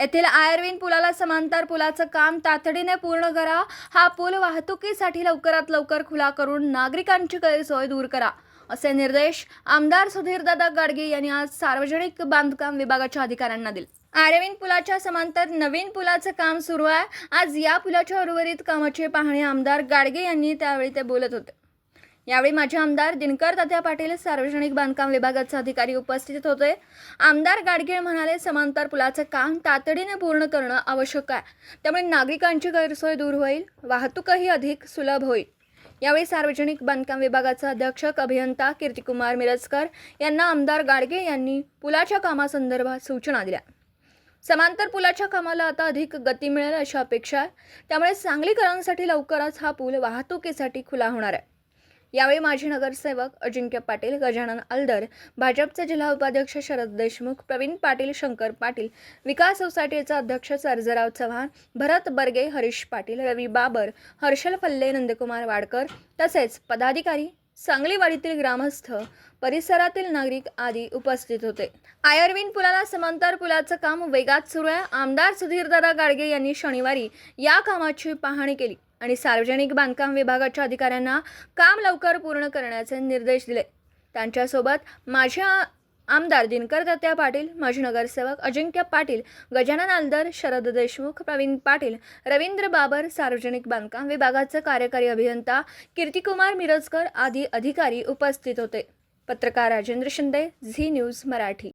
येथील आयर्विन पुलाला समांतर पुलाचं काम तातडीने पूर्ण करा. हा पूल वाहतुकीसाठी लवकरात लवकर खुला करून नागरिकांची गैरसोय दूर करा असे निर्देश आमदार सुधीरदादा गाडगे यांनी आज सार्वजनिक बांधकाम विभागाच्या अधिकाऱ्यांना दिले. आर्यविन पुलाच्या समांतर नवीन पुलाचं काम सुरू आहे. आज या पुलाच्या उर्वरित कामाची पाहणी आमदार गाडगे यांनी त्यावेळी ते बोलत होते. यावेळी माजी आमदार दिनकर तात्या पाटील सार्वजनिक बांधकाम विभागाचे अधिकारी उपस्थित होते. आमदार गाडगीळ म्हणाले समांतर पुलाचं काम तातडीने पूर्ण करणं आवश्यक आहे. त्यामुळे नागरिकांची गैरसोय दूर होईल वाहतूकही अधिक सुलभ होईल. यावेळी सार्वजनिक बांधकाम विभागाचा अध्यक्षक अभियंता कीर्तिकुमार मिरजकर यांना आमदार गाडगे यांनी पुलाच्या कामासंदर्भात सूचना दिल्या. समांतर पुलाच्या कामाला आता अधिक गती मिळेल अशी अपेक्षा आहे. त्यामुळे सांगलीकरांसाठी लवकरच हा पूल वाहतुकीसाठी खुला होणार आहे. यावेळी माजी नगरसेवक अजिंक्य पाटील गजानन अलदर भाजपचे जिल्हा उपाध्यक्ष शरद देशमुख प्रवीण पाटील शंकर पाटील विकास सोसायटीचे अध्यक्ष सर्जराव चव्हाण भरत बर्गे हरीश पाटील रवी बाबर हर्षल फल्ले नंदकुमार वाडकर तसेच पदाधिकारी सांगलीवाडीतील ग्रामस्थ परिसरातील नागरिक आदी उपस्थित होते. आयर्विन पुलाला समांतर पुलाचं काम वेगात सुरू आहे. आमदार सुधीरदादा गाडगे यांनी शनिवारी या कामाची पाहणी केली. आणि सार्वजनिक बांधकाम विभागाच्या अधिकाऱ्यांना काम लवकर पूर्ण करण्याचे निर्देश दिले. त्यांच्यासोबत माझ्या आमदार दिनकर दत्त्या पाटील माजी नगरसेवक अजिंक्य पाटील गजानन आलदार शरद देशमुख प्रवीण पाटील रवींद्र बाबर सार्वजनिक बांधकाम विभागाचे कार्यकारी अभियंता कीर्तिकुमार मिरजकर आदी अधिकारी उपस्थित होते. पत्रकार राजेंद्र शिंदे झी न्यूज मराठी.